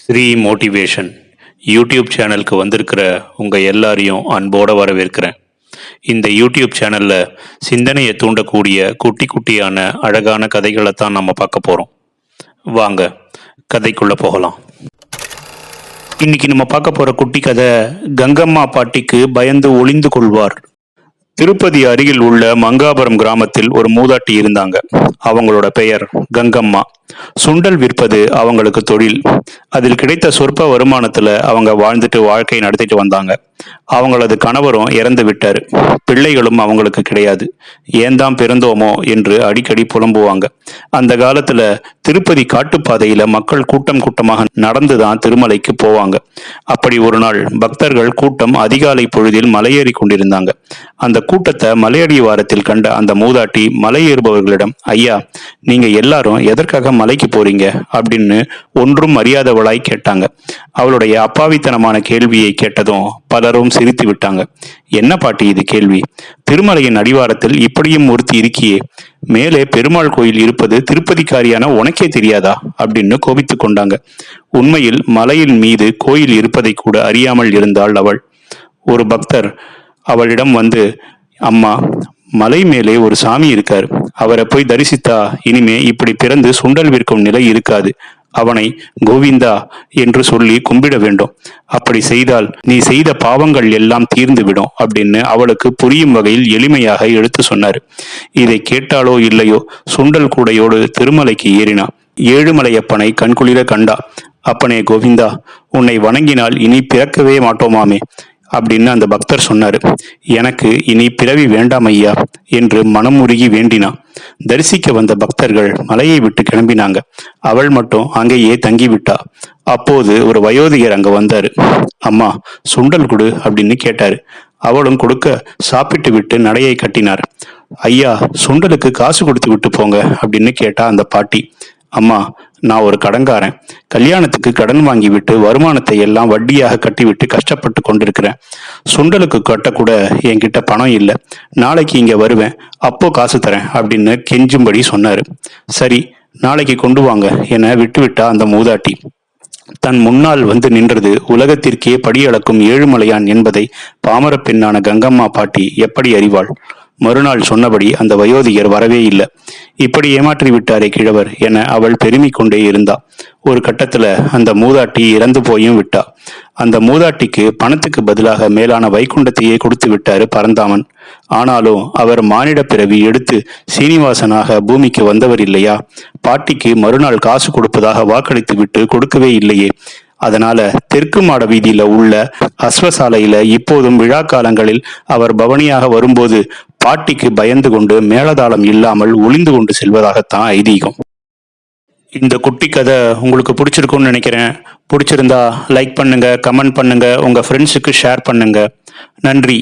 Sri motivation YouTube சேனலுக்கு வந்திருக்கிற உங்கள் எல்லாரையும் அன்போடு வரவேற்கிறேன். இந்த யூடியூப் சேனலில் சிந்தனையை தூண்டக்கூடிய குட்டி குட்டியான அழகான கதைகளை தான் நம்ம பார்க்க போகிறோம் வாங்க கதைக்குள்ளே போகலாம். இன்னைக்கு நம்ம பார்க்க போகிற குட்டி கதை கங்கம்மா பாட்டிக்கு பயந்து ஒளிந்து கொள்வார். திருப்பதி அருகில் உள்ள மங்காபுரம் கிராமத்தில் ஒரு மூதாட்டி இருந்தாங்க. அவங்களோட பெயர் கங்கம்மா. சுண்டல் விற்பது அவங்களுக்கு தொழில். அதில் கிடைத்த சொற்ப வருமானத்துல அவங்க வாழ்ந்துட்டு வாழ்க்கை நடத்திட்டு வந்தாங்க. அவங்களது கணவரும் இறந்து விட்டாரு. பிள்ளைகளும் அவங்களுக்கு கிடையாது. ஏன் தான் பிறந்தோமோ என்று அடிக்கடி புலம்புவாங்க. அந்த காலத்துல திருப்பதி காட்டுப்பாதையில மக்கள் கூட்டம் கூட்டமாக நடந்துதான் திருமலைக்கு போவாங்க. அப்படி ஒரு நாள் பக்தர்கள் கூட்டம் அதிகாலை பொழுதில் மலையேறி கொண்டிருந்தாங்க. அந்த கூட்டத்தை மலையடி வாரத்தில் கண்ட அந்த மூதாட்டி மலையேறுபவர்களிடம் ஐயா நீங்க எல்லாரும் எதற்காக மலைக்கு போறீங்க அப்படின்னு ஒன்றும் அறியாதவளாய் கேட்டாங்க. அவளுடைய அப்பாவித்தனமான கேள்வியை கேட்டதும் பலரும் சிரித்து விட்டாங்க. என்ன பாட்டி இது கேள்வி? திருமலையின் அடிவாரத்தில் இப்படியும் ஒருத்தி இருக்கியே. மேலே பெருமாள் கோயில் இருப்பது திருப்பதிக்காரியான உனக்கே தெரியாதா? அப்படின்னு கோபித்துக் கொண்டாங்க. உண்மையில் மலையின் மீது கோயில் இருப்பதை கூட அறியாமல் இருந்தாள் அவள். ஒரு பக்தர் அவளிடம் வந்து அம்மா மலை மேலே ஒரு சாமி இருக்கார். அவரை போய் தரிசித்தா இனிமே இப்படி பிறந்து சுண்டல் விற்கும் நிலை இருக்காது. அவனை கோவிந்தா என்று சொல்லி கும்பிட வேண்டும். அப்படி செய்தால் நீ செய்த பாவங்கள் எல்லாம் தீர்ந்து விடும் அப்படின்னு அவளுக்கு புரியும் வகையில் எளிமையாக எடுத்து சொன்னார். இதை கேட்டாலோ இல்லையோ சுண்டல் கூடையோடு திருமலைக்கு ஏறினா. ஏழுமலையப்பனை கண்குளிர கண்டா அப்பனே கோவிந்தா உன்னை வணங்கினால் இனி பிறக்கவே மாட்டோமாமே. அப்படின்னு அந்த பக்தர் சொன்னாரு. எனக்கு இனி பிறவி வேண்டாம் ஐயா என்று மனமுருகி வேண்டினான் தரிசிக்க வந்த பக்தர்கள் மலையை விட்டு கிளம்பினாங்க. அவள் மட்டும் அங்கேயே தங்கிவிட்டா. அப்போது ஒரு வயோதிகர் அங்க வந்தாரு. அம்மா சுண்டல் கொடு அப்படின்னு கேட்டாரு. அவளும் கொடுக்க சாப்பிட்டு விட்டு நடையை கட்டினார். ஐயா சுண்டலுக்கு காசு கொடுத்து விட்டு போங்க அப்படின்னு கேட்டா அந்த பாட்டி. அம்மா நான் ஒரு கடன்காரன். கல்யாணத்துக்கு கடன் வாங்கிவிட்டு வருமானத்தை எல்லாம் வட்டியாக கட்டிவிட்டு கஷ்டப்பட்டு கொண்டிருக்கிறேன். சுண்டலுக்கு கட்டக்கூட என்கிட்ட பணம் இல்லை. நாளைக்கு இங்கே வருவேன். அப்போ காசு தரேன் அப்படின்னு கெஞ்சும்படி சொன்னாரு. சரி நாளைக்கு கொண்டு வாங்க என விட்டுவிட்டா அந்த மூதாட்டி. தன் முன்னால் வந்து நின்றது உலகத்திற்கே படியளக்கும் ஏழுமலையான் என்பதை பாமர பெண்ணான கங்கம்மா பாட்டி எப்படி அறிவாள்? மறுநாள் சொன்னபடி அந்த வயோதிகர் வரவே இல்லை. இப்படி ஏமாற்றி விட்டாரே கிழவர் என அவள் பெருமை கொண்டே இருந்தா. ஒரு கட்டத்துல அந்த மூதாட்டி இறந்து போயும் விட்டா. அந்த மூதாட்டிக்கு பணத்துக்கு பதிலாக மேலான வைகுண்டத்தையே கொடுத்து விட்டாரு பரந்தாமன். ஆனாலும் அவர் மானிட பிறவி எடுத்து சீனிவாசனாக பூமிக்கு வந்தவர் இல்லையா? பாட்டிக்கு மறுநாள் காசு கொடுப்பதாக வாக்களித்து விட்டு கொடுக்கவே இல்லையே. அதனால தெற்கு மாட வீதியில உள்ள அஸ்வசாலையில இப்போதும் விழா காலங்களில் அவர் பவனியாக வரும்போது பாட்டிக்கு பயந்து கொண்டு மேலதாளம் இல்லாமல் ஒளிந்து கொண்டு செல்வதாகத்தான் ஐதீகம். இந்த குட்டி கதை உங்களுக்கு பிடிச்சிருக்கும்னு நினைக்கிறேன். பிடிச்சிருந்தா லைக் பண்ணுங்க கமெண்ட் பண்ணுங்க உங்க ஃப்ரெண்ட்ஸுக்கு ஷேர் பண்ணுங்க. நன்றி.